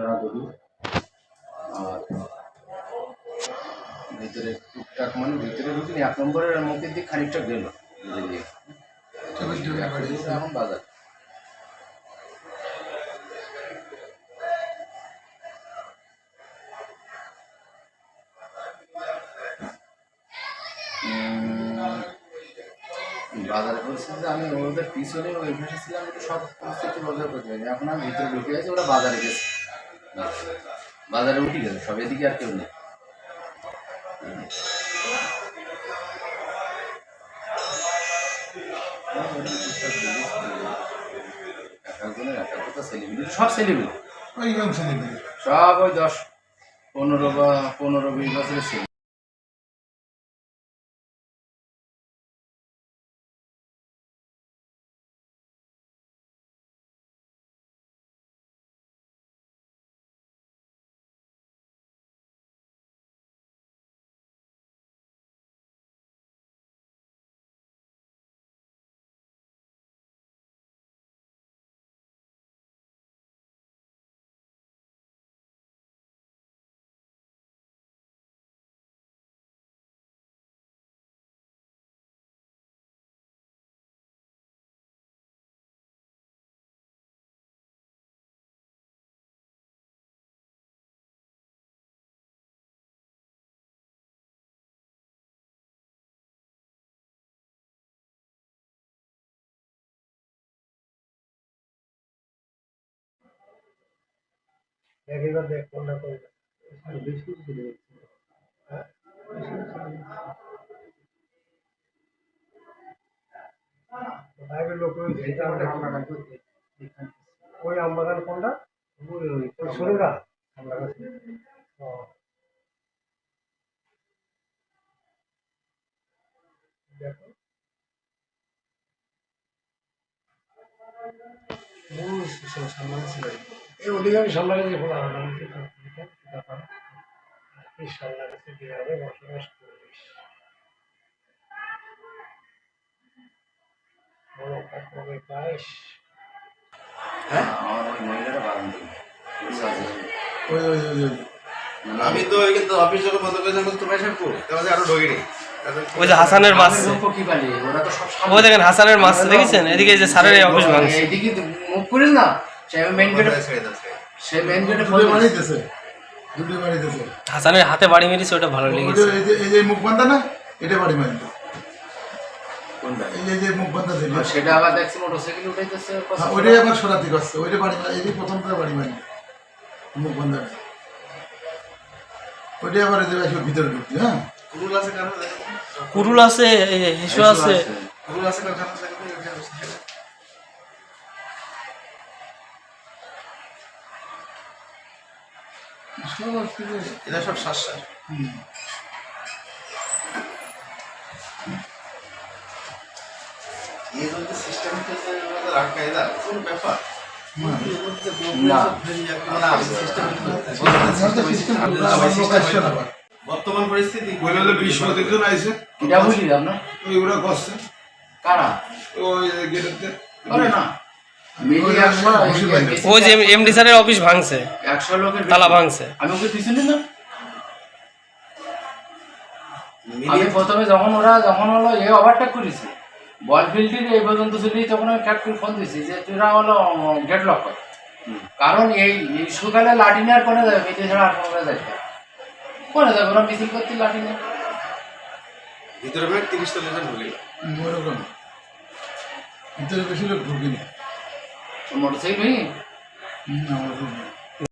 একটানা দুটো আর ভিতরে টুকটাক মানে ভিতরে ঢুকিনি এক নম্বরের মুখের দিক খানিকটা গেল। এখন বাজার। বাজারে পরিস্থিতি আমি ওদের পিছনে ওই ছিলাম একটু সব পরিস্থিতি বাজার করতে পারি এখন আমি ভিতরে ঢুকে গেছি ওরা বাজারে গেছে। বাজারে উঠে গেল সব এদিকে আর কেউ নেই। সব সেলিব্রিটি সব ওই দশ পনেরো বা পনেরো বিশ বছরের ছিল এবার দেখ কোনটা করবে বেশি বাইরের লোক ওই আমবাগান কোনটা? ওই ওই ষোলোটা আমবাগান দেখো। বহু সম্মান ছিল। এই অধিকারী কীভাবে বসবাস পায়েস। হ্যাঁ? ওই ওই ওই ওই। ওই আমি তো ওই কিন্তু অফিস যখন বন্ধ করেছিলাম বলছি, তোমার সাহেব কই? আরও ওই যে হাসানের মাছ কি ওরা তো সব ও দেখেন হাসানের মাছ দেখেছেন? এদিকে এই যে স্যারের এই অফিস ভাঙছে এইদিকে মুখ করিস না? হাসানের হাতে বাড়ি মেরেছে ওটা ভালো লেগেছে। এই যে মুখ বান্ধা না এটা বাড়ি মারবে এই যে- মুখ বান্ধা দিল সেটা আবার দেখছি মোটরসাইকেল উঠাইতেছে ওর পাশে। হ্যাঁ, ওইটাই আবার সরাতে করছে ওইটা বাড়ি মার এই প্রথমটা বাড়ি মারবে মুখ বান্ধা ওইটাই আবার এদের ভিতরে ঢুকছে হ্যাঁ। কুরুল আছে কারও? কুরুল আছে হিসু আছে। কুরুল আছে এরা সব শ্বাস। এই সিস্টেম কোনো ব্যাপার? মানে। বর্তমান পরিস্থিতি বলে যে বিশ পঁচিশ জন এটা বুঝলি আপনার ওইগুলো করছে। কারা? ওই গেটেতে করে না। যে এমডি স্যারের অফিস ভাঙছে। তালা ভাঙছে। আমি ওকে পিছনে না। আমি প্রথমে যখন ওরা যখন হলো এ ওভারটেক করেছি বল ফিল্ডের এই পর্যন্ত তখন আমি ক্যাপ্টেন ফোন দিছি যে তোরা হলো গেট লক কর। কারণ এই সকালে লাঠি নিয়ে আর কোনে যাবে মিটিং ছাড়া আর কোনো যাবে। কোনে যাবে ওরা মিছিল করতে লাঠি নিয়ে। ভিতরে বের তিরিশ চল্লিশ জন ঢুকে ওরকম ভিতরে বেশি লোক ঢুকিনি মোটরসাইকেল নেই হুম, আমার